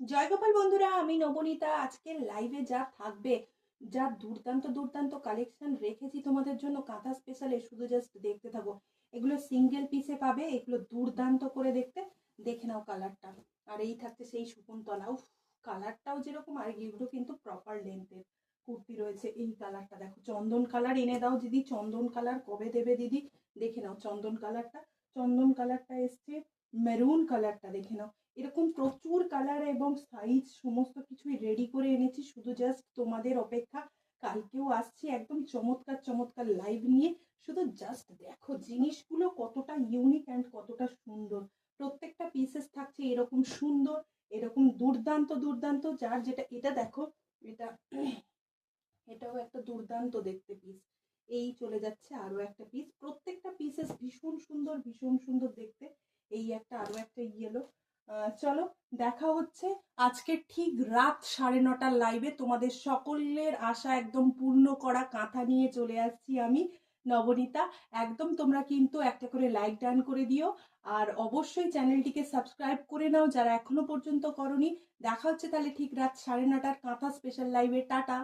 জয়গোপাল বন্ধুরা, আমি নবনীতা। আজকে লাইভে যা থাকবে, যা দুর্দান্ত দুর্দান্ত কালেকশন রেখেছি তোমাদের জন্য কাঁথা স্পেশালে শুধু জাস্ট দেখতে থাকো। এগুলো সিঙ্গেল পিসে পাবে, এগুলো দুর্দান্ত করে দেখতে। দেখে নাও কালারটা আর এই থাকছে সেই শকুন্তলা। উফ কালারটাও যেরকম, আর এগুলো কিন্তু প্রপার লেন্থের কুর্তি রয়েছে এই কালারটা দেখো, চন্দন কালার এনে দাও দিদি। চন্দন কালার কবে দেবে দিদি? দেখে নাও চন্দন কালারটা চন্দন কালারটা এসছে মেরুন কালারটা দেখে নাও। এরকম প্রচুর কালার এবং সাইজ সমস্ত কিছুই রেডি করে এনেছি। শুধু জাস্ট তোমাদের অপেক্ষা, কালকেও আসছি একদম চমৎকার চমৎকার লাইভ নিয়ে। শুধু জাস্ট দেখো জিনিসগুলো কতটা ইউনিক অ্যান্ড কতটা সুন্দর। প্রত্যেকটা পিসেস থাকছে এরকম সুন্দর, এরকম দুর্দান্ত দুর্দান্ত। যার যেটা, এটা দেখো, এটা, এটাও একটা দুর্দান্ত দেখতে পিস এই চলে যাচ্ছে আরও একটা পিস প্রত্যেকটা পিসেস ভীষণ সুন্দর ভীষণ সুন্দর দেখতে। এই একটা আরও একটা ইয়েলো চলো, দেখা হচ্ছে আজকে ঠিক রাত সাড়ে নটার লাইভে তোমাদের সকলের আশা একদম পূর্ণ করা কাঁথা নিয়ে চলে আসছি আমি, নবনীতা। একদম তোমরা কিন্তু একটা করে লাইক ডান করে দিও। আর অবশ্যই চ্যানেলটিকে সাবস্ক্রাইব করে নাও যারা এখনও পর্যন্ত করনি। দেখা হচ্ছে তাহলে ঠিক রাত সাড়ে নটার কাঁথা স্পেশাল লাইভে টাটা।